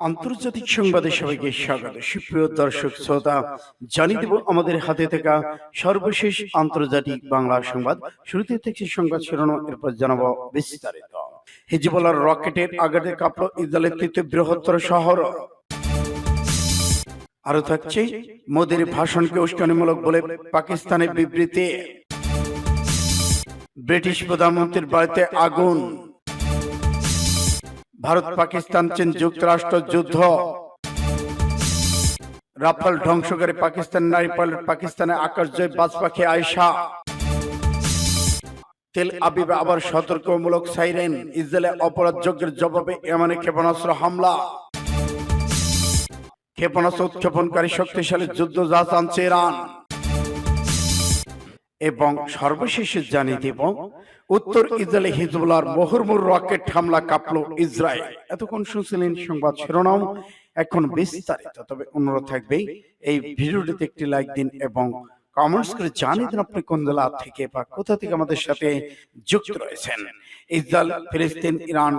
আন্তর্জাতিক সংবাদে সবাইকে স্বাগত। সুপ্রিয় দর্শক, শ্রোতা, জানিয়ে দেব আমাদের হাতে থাকা সর্বশেষ আন্তর্জাতিক বাংলা সংবাদ। শুরুতে থেকে সংবাদ শিরোনাম, এরপর জানাব বিস্তারিত। হিজবুল্লার রকেটের আঘাতে কাঁপল ইসরায়েলের তৃতীয় বৃহত্তর শহর। আরও থাকছে মোদীর ভাষণকে উস্কানিমূলক বলে পাকিস্তানের বিবৃতি। ব্রিটিশ প্রধানমন্ত্রীর বাড়িতে আগুন। ভারত পাকিস্তান চীন যুক্তরাষ্ট্র যুদ্ধ। রাফাল ধ্বংসকারী পাকিস্তান নারী পাইলট পাকিস্তানে আকাশজয় বাজ পাখি আয়সা তেল আবিবে আবার সতর্কমূলক সাইরেন। ইসরায়েলে অপরাধ যজ্ঞের জবাবে এমন ক্ষেপণাস্ত্র হামলা। ক্ষেপণাস্ত্র উৎক্ষেপণকারী শক্তিশালী যুদ্ধ জাহাজ আনছে ইরান। এবং সর্বশেষ জানিয়ে দেব উত্তর ইসরায়েলে হিজবুল্লাহর মুহুর্মুর রকেট হামলা কাঁপলো ইসরায়েল। এতক্ষণ শুনছিলেন সংবাদ শিরোনাম। এখন বিস্তারিত। তবে অনুরোধ থাকবে এই ভিডিওটিতে একটি লাইক দিন এবং কমেন্টস করে জানিয়ে দিন আপনি কোন জেলা থেকে বা কোথা থেকে আমাদের সাথে যুক্ত রয়েছেন। ইসরায়েল ফিলিস্তিন ইরান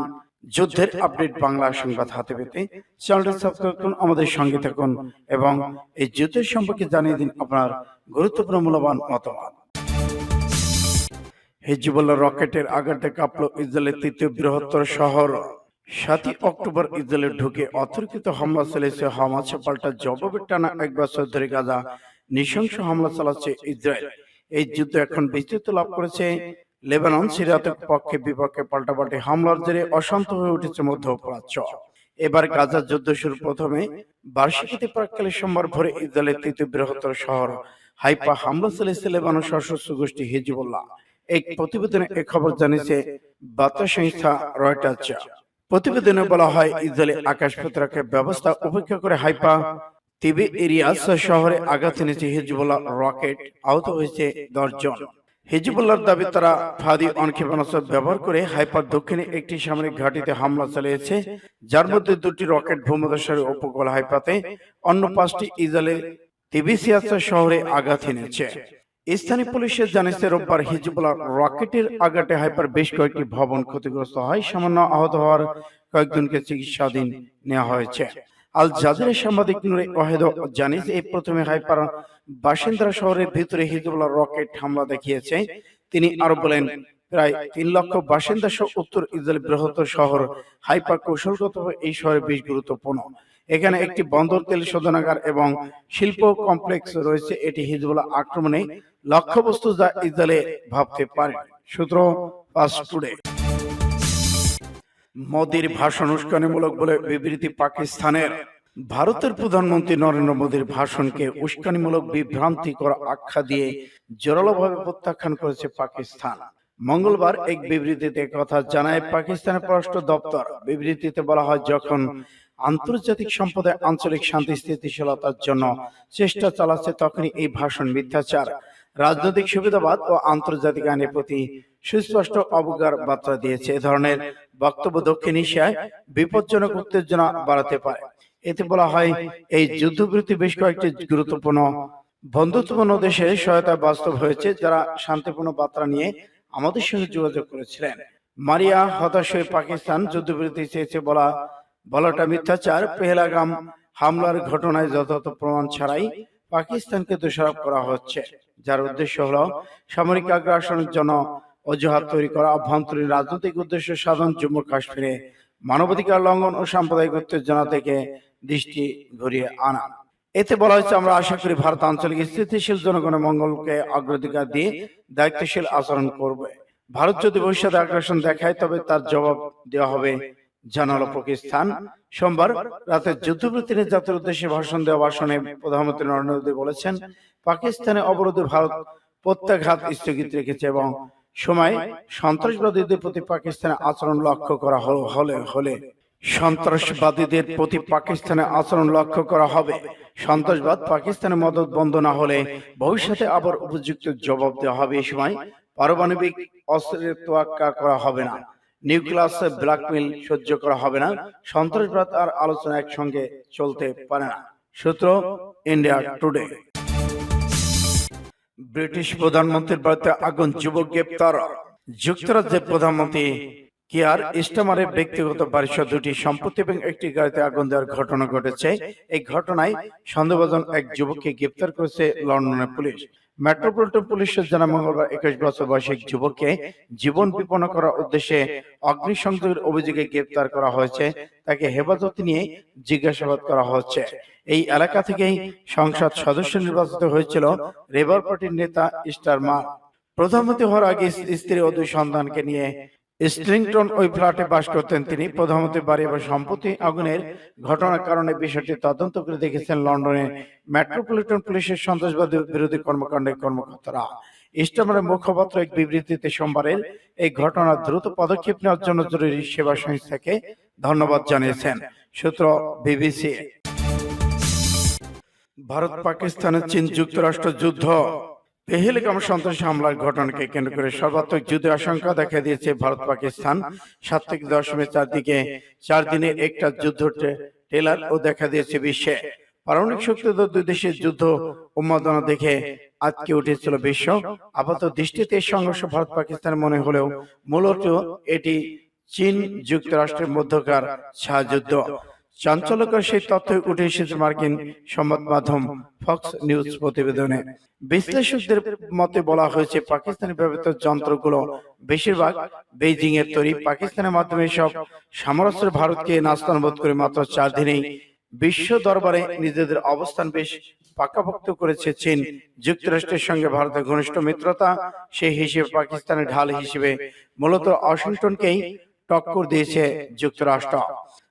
যুদ্ধের আপডেট বাংলা সংবাদ হাতে পেতে চ্যানেলটি সাবস্ক্রাইব করুন আমাদের সঙ্গে থাকুন এবং এই যুদ্ধের সম্পর্কে জানিয়ে দিন আপনার গুরুত্বপূর্ণ মূল্যবান মতামত। হিজবুল্লাহ রকেটের আঘাতে কাঁপল ইসরায়েলের তৃতীয় বৃহত্তর শহর। সাতই অক্টোবর ইসরায়েলে ঢুকে অতর্কিত হামলা চালিয়েছে হামাসে। পাল্টা জবাবের টানা এক বছর ধরে গাজা নৃশংস হামলা চালাচ্ছে ইসরায়েল। এই যুদ্ধ এখন বিস্তৃত লাভ করেছে। লেবানন সিরিয়াতের পক্ষে বিপক্ষে পাল্টাপাল্টি হামলার জেরে অশান্ত হয়ে উঠেছে মধ্যপ্রাচ্য। এবার গাজার যুদ্ধ শুরু প্রথমে বার্ষিকীতে প্রাককালে সোমবার ভোরে ইসরায়েলের তৃতীয় বৃহত্তর শহর হাইপা হামলা চালিয়েছে লেবানন সশস্ত্র গোষ্ঠী হিজবুল্লাহ। এক প্রতিবেদনে এ খবর জানিয়েছে বার্তা সংস্থা রয়টার্স প্রতিবেদনে বলা হয়, ইসরায়েলি আকাশ প্রতিরক্ষা ব্যবস্থা উপেক্ষা করে হাইপা তিবে এরিয়াস শহরে আঘাত এনেছে হিজবুল্লাহ রকেট, আহত হয়েছে দশজন হিজবুল্লাহর দাবি, তারা ফাদি অনক্ষেপণাস্ত্র ব্যবহার করে হাইপার দক্ষিণে একটি সামরিক ঘাঁটিতে হামলা চালিয়েছে, যার মধ্যে দুটি রকেট ভূমধ্যসাগরীয় উপকূল হাইপাতে, অন্য পাঁচটি ইসরায়েলের তিবিসিয়াসা শহরে আঘাত এনেছে। স্থানীয় পুলিশের জানিয়েছে, রোববার হিজবুল্লাহ রকেটের আঘাতে হাইপার বেশ কয়েকটি ভবন ক্ষতিগ্রস্ত হয়। সামান্য আহত হওয়ার কয়েকজনকে চিকিৎসাধীন নেওয়া হয়েছে। আল জাজিরের সাংবাদিক নুরে ওয়াহেদ জানিয়েছে, এই প্রথমে হাইপার বাসিন্দারা শহরের ভিতরে হিজবুল্লাহ রকেট হামলা দেখিয়েছে। তিনি আরও বলেন, প্রায় তিন লক্ষ বাসিন্দা সহ উত্তর ইসরায়েল বৃহত্তর শহর হাইপার কৌশলগতভাবে এই শহরে বেশ গুরুত্বপূর্ণ। এখানে একটি বন্দর তেল শোধনাগার এবং শিল্প কমপ্লেক্স রয়েছে। এটি হিজবুল্লাহ আক্রমণে লক্ষ্যবস্তু যা ইসরায়েলে ভাবতে পারে। সূত্র ফাস্ট টুডে মোদির ভাষণ উস্কানিমূলক বলে বিবৃতি পাকিস্তানের। ভারতের প্রধানমন্ত্রী নরেন্দ্র মোদীর ভাষণকে উস্কানিমূলক বিভ্রান্তি করা আখ্যা দিয়ে জোরালোভাবে প্রত্যাখ্যান করেছে পাকিস্তান। মঙ্গলবার এক বিবৃতিতে কথা জানায় পাকিস্তানের পররাষ্ট্র দপ্তর। বিবৃতিতে বলা হয় যখন আন্তর্জাতিক সম্পদে আঞ্চলিক শান্তি, স্থিতিশীলতার জন্য চেষ্টা চালাচ্ছে তখনই এই ভাষণ মিথ্যাচার। রাজনৈতিক সুবিধাবাদ ও আন্তর্জাতিক আইনের প্রতি সুস্পষ্ট অবজ্ঞার বার্তা দিয়েছে। এ ধরনের বক্তব্য দক্ষিণ এশিয়ায় বিপজ্জনক উত্তেজনা বাড়াতে পারে। এতে বলা হয়, এই যুদ্ধবিরতি বেশ কয়েকটি গুরুত্বপূর্ণ, বন্ধুত্বপূর্ণ দেশে সহায়তা বাস্তব হয়েছে যারা শান্তিপূর্ণ বার্তা নিয়ে আমাদের সঙ্গে যোগাযোগ করেছিলেন। মারিয়া হতাশ হয়ে পাকিস্তান যুদ্ধবিরতি চেয়েছে বলা বলাটা মিথ্যাচার পেহেলাগাম হামলার ঘটনায় যথাযথ প্রমাণ ছাড়াই পাকিস্তানকে দোষারোপ করা হচ্ছে। যার উদ্দেশ্য হলো সামরিক আগ্রাসনের জন্য অজুহাত তৈরি করা অভ্যন্তরীণ রাজনৈতিক উদ্দেশ্য সাধন জম্মু কাশ্মীরে মানবাধিকার লঙ্ঘন ও সাম্প্রদায়িক উত্তেজনা থেকে দৃষ্টি ঘুরিয়ে আনা। এতে বলা হয়েছে আমরা আশা করি ভারত আঞ্চলিক স্থিতিশীল জনগণের মঙ্গলকে অগ্রাধিকার দিয়ে দায়িত্বশীল আচরণ করবে। ভারত যদি ভবিষ্যতে আগ্রাসন দেখায় তবে তার জবাব দেওয়া হবে জানালো পাকিস্তান। সোমবার রাতে যুদ্ধবিরতি নিয়ে জাতির উদ্দেশ্যে ভাষণ দেওয়া ভাষণে প্রধানমন্ত্রী নরেন্দ্র মোদী বলেছেন, পাকিস্তানে অবরোধে ভারত প্রত্যাঘাত স্থগিত রেখেছে এবং সময় সন্ত্রাসবাদীদের প্রতি পাকিস্তানের আচরণ লক্ষ্য করা হলে হলে সন্ত্রাসবাদীদের প্রতি পাকিস্তানের আচরণ লক্ষ্য করা হবে। সন্ত্রাসবাদ পাকিস্তানের মদত বন্ধ না হলে ভবিষ্যতে আবার উপযুক্ত জবাব দেওয়া হবে। এই সময় পারমাণবিক অস্ত্রের তোয়াক্কা করা হবে না। নিউক্লিয়াস ব্ল্যাকমেল সহ্য করা হবে না। সন্ত্রাসবাদ আর আলোচনা একসঙ্গে চলতে পারে না। সূত্র ইন্ডিয়া টুডে ব্রিটিশ প্রধানমন্ত্রীর বাড়িতে আগুন যুবক গ্রেপ্তার। যুক্তরাজ্যের প্রধানমন্ত্রী কেয়ার ইস্টামারের ব্যক্তিগত বাড়িসহ দুটি সম্পত্তি এবং একটি গাড়িতে আগুন দেওয়ার ঘটনা ঘটেছে। এই ঘটনায় সন্দেহভাজন এক যুবককে গ্রেপ্তার করেছে লন্ডনের পুলিশ। মেট্রোপলিটন পুলিশের জানা মঙ্গলবার একুশ বছর বয়সী এক যুবককে জীবন বিপন্ন করার উদ্দেশ্যে অগ্নিসংযোগের অভিযোগে গ্রেপ্তার করা হয়েছে। তাকে হেফাজত নিয়ে জিজ্ঞাসাবাদ করা হচ্ছে। এই এলাকা থেকেই সংসদ সদস্য নির্বাচিত হয়েছিল লেবার পার্টির নেতা স্টারমা প্রধানমন্ত্রী হওয়ার আগে স্ত্রী ও দুই সন্তানকে নিয়ে স্ট্রিংটন ওই ফ্ল্যাটে বাস করতেন তিনি। প্রধানমন্ত্রী বাড়ি এবং সম্পত্তি আগুনের ঘটনার কারণে বিষয়টি তদন্ত করে দেখেছেন লন্ডনে মেট্রোপলিটন পুলিশের সন্ত্রাসবাদী বিরোধী কর্মকাণ্ডের কর্মকর্তারা। ইস্টামারের মুখপাত্র এক বিবৃতিতে সোমবারের এই ঘটনার দ্রুত পদক্ষেপ নেওয়ার জন্য জরুরি সেবা সংস্থাকে ধন্যবাদ জানিয়েছেন, সূত্র বিবিসি। ভারত পাকিস্তানের চীন যুক্তরাষ্ট্র যুদ্ধ। পেহেলগাম সন্ত্রাসী হামলার ঘটনাকে কেন্দ্র করে সর্বাত্মক যুদ্ধের আশঙ্কা দেখা দিয়েছে ভারত পাকিস্তান। সাত থেকে দশমের চারদিকে চার দিনের একটা যুদ্ধ টেলার ও দেখা দিয়েছে বিশ্বে। পারমাণবিক শক্তিধর দুই দেশের যুদ্ধ উন্মাদনা দেখে আজকে উঠেছিল বিশ্ব। আপাত দৃষ্টিতে সংঘর্ষ ভারত পাকিস্তান মনে হলেও মূলত এটি চীন যুক্তরাষ্ট্রের মধ্যকার ছাযুদ্ধ চাঞ্চল্যকর সেই তথ্য উঠে এসেছে মার্কিন সংবাদ মাধ্যম ফক্স নিউজ প্রতিবেদনে। বিশ্লেষকদের মতে বলা হয়েছে পাকিস্তানি ব্যবহৃত যন্ত্রগুলো বেশিরভাগ বেইজিং এর তৈরি। পাকিস্তানের মাধ্যমে সব সামরাস্ত্র ভারতকে নাস্তানবোধ করে মাত্র চার দিনেই বিশ্ব দরবারে নিজেদের অবস্থান বেশ পাকাপোক্ত করেছে চীন। যুক্তরাষ্ট্রের সঙ্গে ভারতের ঘনিষ্ঠ মিত্রতা সেই হিসেবে পাকিস্তানের ঢাল হিসেবে মূলত ওয়াশিংটনকেই টক্কর দিয়েছে যুক্তরাষ্ট্র।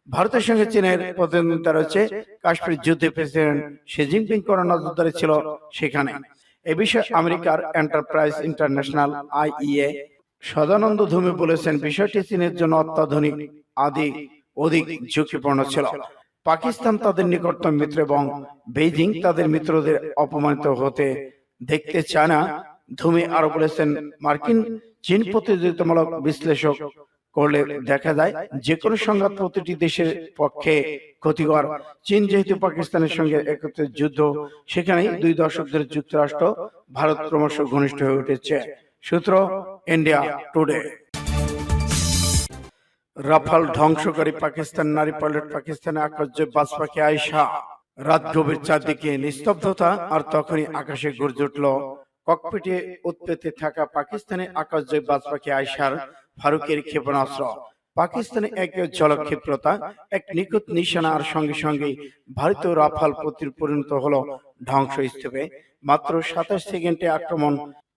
ভারতের সঙ্গে চীনের প্রতিদ্বন্দ্বিতা রয়েছে। কাশ্মীর যুদ্ধে প্রেসিডেন্ট শি জিনপিং করার নজরদারি ছিল সেখানে। এ বিষয়ে আমেরিকার enterprise international IEA Sadanand Dhume বলেছেন, বিষয়টি চীনের জন্য অত্যাধুনিক আদি অধিক ঝুঁকিপূর্ণ ছিল। পাকিস্তান তাদের নিকটতম মিত্র এবং বেইজিং তাদের মিত্রদের অপমানিত হতে দেখতে চায় না। ধুমি আরও বলেছেন, মার্কিন চীন প্রতিযোগিতামূলক বিশ্লেষক করলে দেখা যায় যে কোনো সংঘাত প্রতিটি দেশের পক্ষে ক্ষতিকর। চীন যেহেতু পাকিস্তানের সঙ্গে একত্রে যুদ্ধ সেখানে দুই দশক ধরে যুক্তরাষ্ট্র, ভারত ক্রমশ ঘনিষ্ঠ হয়ে উঠেছে। সূত্র ইন্ডিয়া টুডে। রাফাল ধ্বংসকারী পাকিস্তান নারী পাইলট পাকিস্তানে আকাশ বাস আয়সা রাত গভীর চারদিকে নিস্তব্ধতা আর তখনই আকাশে গর্জে উঠল। ককপিটে উৎপেতে থাকা পাকিস্তানে আকাশজয় বাজ পাখি আয়সার ফারুকের ক্ষেপণাস্ত্র। পাকিস্তানে এক ঝলক ক্ষিপ্রতা এক নিখুঁত নিশানা আর সঙ্গে সঙ্গে ভারতীয় রাফাল প্রতির পরিণত হলো ধ্বংসস্তূপে। মাত্র সাতাশ সেকেন্ডে আক্রমণ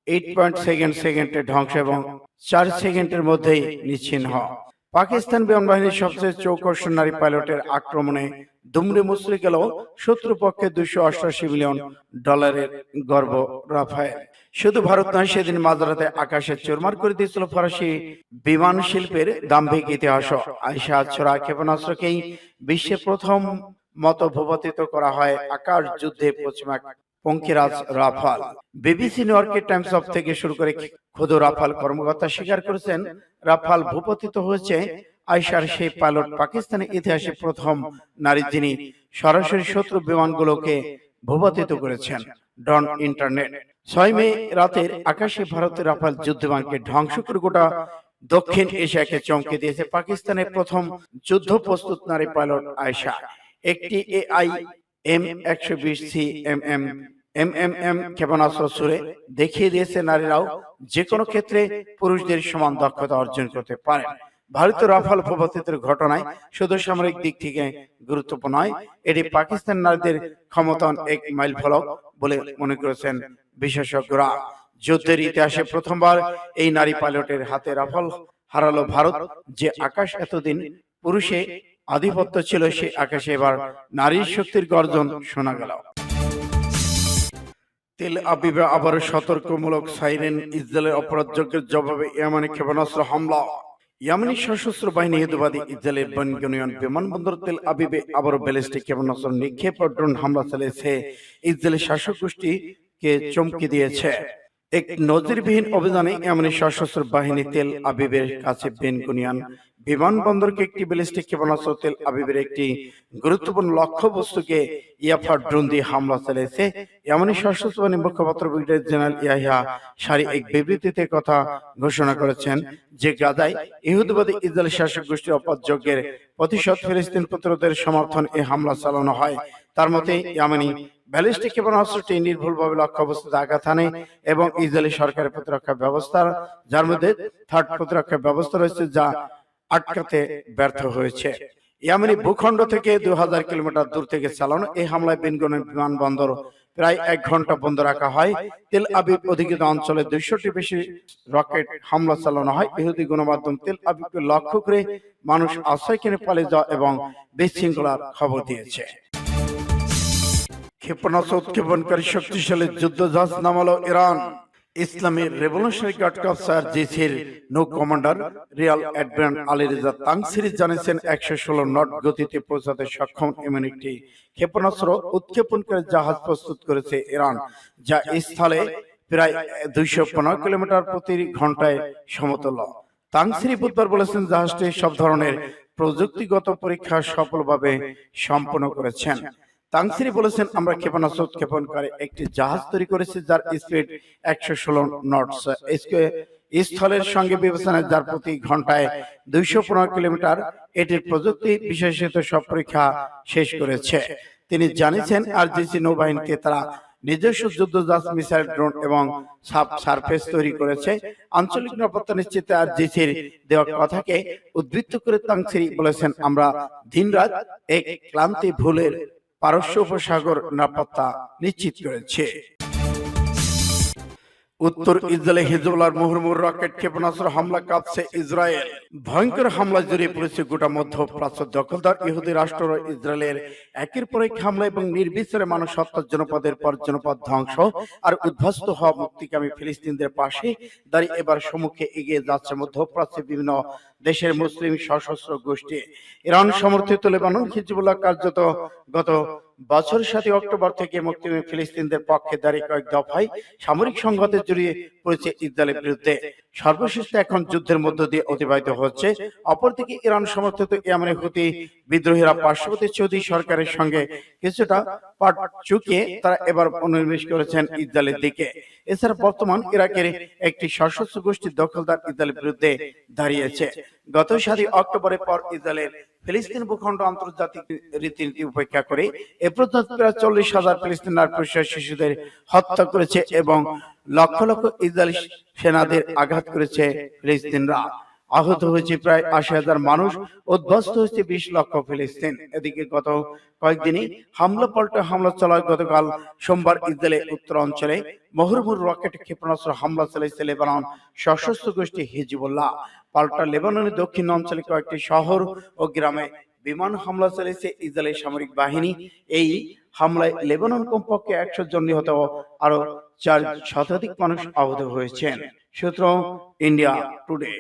এইট পয়েন্ট সেকেন্ড সেকেন্ডে ধ্বংস এবং চার সেকেন্ডের মধ্যেই নিচ্ছিন্ন পাকিস্তান বিমান বাহিনীর সবচেয়ে চৌকশ নারী পাইলটের আক্রমণে দুমড়ে মুচড়ে গেল শত্রুপক্ষে দুশো অষ্টাশি মিলিয়ন ডলারের গর্ব রাফায়েল। শুধু ভারত নয়, সেদিন মাঝরাতে আকাশে চুরমার করে দিয়েছিল ফরাসি বিমান শিল্পের দাম্ভিক ইতিহাস। আয়সা ছোড়া ক্ষেপণাস্ত্রকেই বিশ্বে প্রথম মতো ভূপাতিত করা হয় আকাশ যুদ্ধে পশ্চিমা পঙ্কিরাজ রাফাল। বিবিসি নিউ ইয়র্কের টাইমস অফ থেকে শুরু করে খোদ রাফাল কর্মকর্তা স্বীকার করেছেন, রাফাল ভূপতিত হয়েছে আইসার সেই পাইলট পাকিস্তানের ইতিহাসে প্রথম নারী যিনি সরাসরি শত্রু বিমানগুলোকে ভূপাতিত করেছেন, ডন ইন্টারনেট। ছয় মে রাতের আকাশে ভারতের রাফাল যুদ্ধবিমানকে ধ্বংস করে গোটা দক্ষিণ এশিয়াকে চমকে দিয়েছে পাকিস্তানের প্রথম যুদ্ধ প্রস্তুত নারী পাইলট আয়সা একটি এআই এম একশো বিশ C M M M M M ক্ষেপণাস্ত্র ছুড়ে দেখিয়ে দিয়েছে নারীরাও যে কোনো ক্ষেত্রে পুরুষদের সমান দক্ষতা অর্জন করতে পারে ভারতীয় রাফাল ভূপাতিতের ঘটনায় শুধু সামরিক দিক থেকে গুরুত্বপূর্ণ নয় এটি পাকিস্তান নারীদের ক্ষমতায়ন এক মাইল ফলক বলে মনে করেছেন বিশেষজ্ঞরা। যুদ্ধের ইতিহাসে প্রথমবার এই নারী পাইলটের হাতে রাফাল হারালো ভারত। যে আকাশ এতদিন পুরুষে আধিপত্য ছিল সে আকাশে এবার নারীর শক্তির গর্জন শোনা গেল। তেল আবিবে আবার সতর্কমূলক সাইরেন ইসরায়েলের অপরাধযোগ্যের জবাবে ইয়ামানি ক্ষেপণাস্ত্র হামলা। ইয়ামানি সশস্ত্র বাহিনী হেতুবাদী ইসরায়েলের বনগনিয়ন বিমানবন্দর তেল আবিবে আবারও ব্যালিস্টিক ক্ষেপণাস্ত্র নিক্ষেপ ড্রোন হামলা চালিয়েছে। ইসরায়েলের শাসক গোষ্ঠীকে চমকে দিয়েছে। এক নজিরবিহীন অভিযানে এমনই সশস্ত্র বাহিনী তেল আবিবের কাছে বেনকুনিয়ান বিমানবন্দরকে একটি ব্যালিস্টিক ক্ষেপণাস্ত্র তেল আবিবের একটি গুরুত্বপূর্ণ লক্ষ্যবস্তুকে ইয়াফা ড্রোন দিয়ে হামলা চালিয়েছে। এমনই সশস্ত্র বাহিনী মুখপাত্র ব্রিগেডিয়ার জেনারেল ইয়াহিয়া সারি এক বিবৃতিতে কথা ঘোষণা করেছেন যে গাজায় ইহুদবাদী ইসরায়েল শাসক গোষ্ঠীর অপযজ্ঞের প্রতিশোধ ফিলিস্তিন পুত্রদের সমর্থন এই হামলা চালানো হয়। তার মতে ইয়ামানি ব্যালিস্টিক ক্ষেপণাস্ত্রটি নির্ভুলভাবে লক্ষ্যবস্তুতে আঘাত হানে এবং ইসরায়েলি সরকারের প্রতিরক্ষা ব্যবস্থার যার মধ্যে থার্ড প্রতিরক্ষা ব্যবস্থা রয়েছে যা আটকাতে ব্যর্থ হয়েছে। ইয়ামানি ভূখণ্ড থেকে দু হাজার কিলোমিটার দূর থেকে চালানো এই হামলায় বেনগনের বিমানবন্দর প্রায় এক ঘণ্টা বন্ধ রাখা হয়। তেল আবিব অধিকৃত অঞ্চলে দুইশোটি বেশি রকেট হামলা চালানো হয়। ইহুদি গণমাধ্যম তেল আবিবকে লক্ষ্য করে মানুষ আশ্রয় কিনে পালিয়ে যাওয়া এবং বিশৃঙ্খলার খবর দিয়েছে ক্ষেপণাস্ত্র উৎক্ষেপণকারী শক্তিশালী যুদ্ধজাহাজ নামালো ইরান। ইসলামী রেভলিউশনারি গার্ড কাপ স্যার জিসির নৌ commander rear admiral Ali Reza Tangsiri জানিয়েছেন, একশো ষোলো নট গতিতে পৌঁছাতে সক্ষম এমন একটি ক্ষেপণাস্ত্র উৎক্ষেপণকারী জাহাজ প্রস্তুত করেছে ইরান, যা স্থলে প্রায় দুইশো পনেরো কিলোমিটার প্রতি ঘন্টায় সমতুল্য তাংসিরি বুধবার বলেছেন, জাহাজটি সব ধরনের প্রযুক্তিগত পরীক্ষা সফলভাবে সম্পন্ন করেছেন। তাংসিরি বলেছেন আমরা ক্ষেপণাস্ত্র উৎক্ষেপণকারী একটি জাহাজ তৈরি করেছি যার স্পিড একশো ষোলো নটস স্থলের সঙ্গে বিবেচনায় যার প্রতি ঘন্টায় দুইশো পনেরো কিলোমিটার এটির প্রযুক্তি বিশেষিত সব পরীক্ষা শেষ করেছে। তিনি জানিয়েছেন আর জিসি নৌবাহিনীকে তারা নিজস্ব যুদ্ধজাহাজ মিসাইল ড্রোন এবং সাব সার্ফেস তৈরি করেছে। আঞ্চলিক নিরাপত্তা নিশ্চিতে আর জিসির দেওয়া কথাকে উদ্বৃত্ত করে তাংসিরি বলেছেন আমরা দিনরাত এক ক্লান্তি ভুলের পারস্য উপসাগর নিরাপত্তা নিশ্চিত করেছে। উত্তর ইসরায়েলে হিজবুল্লাহর মুহুর্মুর রকেট ক্ষেপণাস্ত্র হামলা কাঁপছে ইসরায়েল। ভয়ঙ্কর হামলা জড়িয়ে পড়েছে গোটা মধ্যপ্রাচ্য। দখলদার ইহুদি রাষ্ট্র ইসরায়েলের একের পর এক হামলা এবং নির্বিচারে মানুষ হত্যার জনপদের পর জনপদ ধ্বংস আর উদ্ভস্ত হওয়া মুক্তিকামী ফিলিস্তিনদের পাশে দাঁড়িয়ে এবার সম্মুখে এগিয়ে যাচ্ছে মধ্যপ্রাচ্যের বিভিন্ন দেশের মুসলিম সশস্ত্র গোষ্ঠী। ইরান সমর্থিত লেবানন হিজবুল্লাহ কার্যত গত বছর সাথে অক্টোবর থেকে মুক্তি ফিলিস্তিনদের পক্ষে দাঁড়িয়ে কয়েক দফায় সামরিক সংঘাতে জড়িয়ে পড়েছে ইসরায়েলের বিরুদ্ধে। সর্বশেষ এখন যুদ্ধের মধ্য দিয়ে অতিবাহিত হচ্ছে। অপরদিকে ইরান সমর্থিত ইয়ামানের হুতি বিদ্রোহীরা পার্শ্ববর্তী সৌদি সরকারের সঙ্গে কিছুটা পাট চুকিয়ে তারা এবার মনোনিবেশ করেছেন ইসরায়েলের দিকে। এছাড়া বর্তমান ইরাকের একটি সশস্ত্র গোষ্ঠীর দখলদার ইসরায়েলের বিরুদ্ধে দাঁড়িয়েছে। গত সাতই অক্টোবরের পর ইসরায়েলের ফিলিস্তিন ভূখণ্ড আন্তর্জাতিক রীতিনীতি উপেক্ষা করে এ পর্যন্ত প্রায় চল্লিশ হাজার ফিলিস্তিন নারী শিশুদের হত্যা করেছে এবং লক্ষ লক্ষ ইসরায়েলি সেনাদের আঘাত করেছে ফিলিস্তিনরা। আহত হয়েছে প্রায় আশি হাজার মানুষ উদ্বস্ত হয়েছে বিশ লক্ষ ফিলিস্তিন। এদিকে গত কয়েকদিনই হামলা পাল্টা হামলা চালায় গতকাল সোমবার ইসরায়েলের উত্তর অঞ্চলে মহুরমুর রকেট ক্ষেপণাস্ত্র হামলা চালিয়েছে লেবানন। সশস্ত্র গোষ্ঠী হিজবুল্লাহ পাল্টা লেবাননের দক্ষিণ অঞ্চলে কয়েকটি শহর ও গ্রামে বিমান হামলা চালিয়েছে ইসরায়েলের সামরিক বাহিনী। এই হামলায় লেবানন কমপক্ষে একশো জন নিহত আরও চার শতাধিক মানুষ আহত হয়েছেন। সূত্র ইন্ডিয়া টুডে।